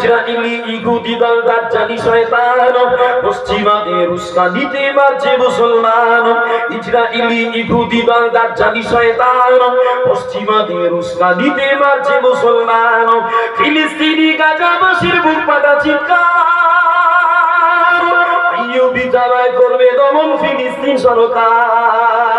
ইসরাইলি ইহুদি দল দাজ্জালি শয়তান। পশ্চিমাদের উস্কানিতে মারছে মুসলমান। ইসরাইলি ইহুদি দল দাজ্জালি শয়তান। পশ্চিমাদের উস্কানিতে মারছে মুসলমান। ফিলিস্তিনি গাজাবাসীর বুক পাটা চিৎকার। ইউবি দাবায় করবে দমন ফিলিস্তিন সরকার।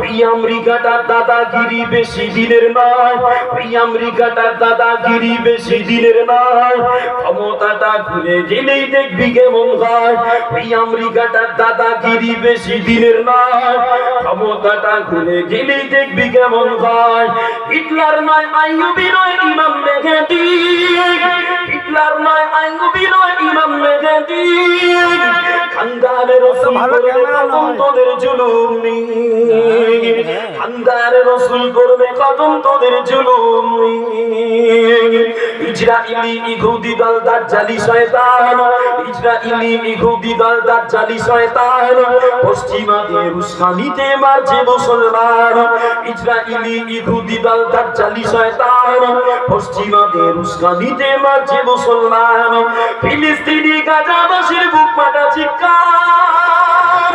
ওই আমেরিকাটার দাদাগিরি বেশি দিনের নয়। ওই আমেরিকাটার দাদাগিরি বেশি দিনের নয়। ক্ষমতাটা ঘুরে গেলেই দেখবি কেমন হয়। ওই আমেরিকাটার দাদাগিরি বেশি দিনের নয়। ক্ষমতাটা ঘুরে গেলেই দেখবি কেমন হয়। হিটলার নয় আইয়ুবি নয় ইমাম মেঘেদি হিটলার নয় আইয়ুবি নয় ইমাম মেঘেদি খানদানের রসুল ভালো করবে ক্যামেরা কদম নয়। তোদের জুলুম নেই খানদানের রসুল করবে কদম তোদের জুলুম নেই ইসরাইলি ইহুদি দল দাজ্জালি শয়তান। ইসরাইলি ইহুদি দল দাজ্জালি শয়তান। পশ্চিমাদের উস্কানিতে মারছে মুসলমান। ইসরাইলি ইহুদি দল দাজ্জালি শয়তান। পশ্চিমাদের উস্কানিতে মারছে মুসলমান। ফিলিস্তিনি পাটা চিৎকার।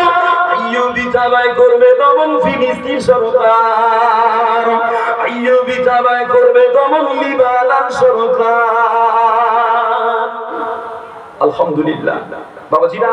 আইয়ুবি চাবাই করবে দমন ফিলিস্তিন সরকার। আইয়ুবি চাবাই করবে দমন লিবানান সরকার। আলহামদুলিল্লাহ। বাবাজিরা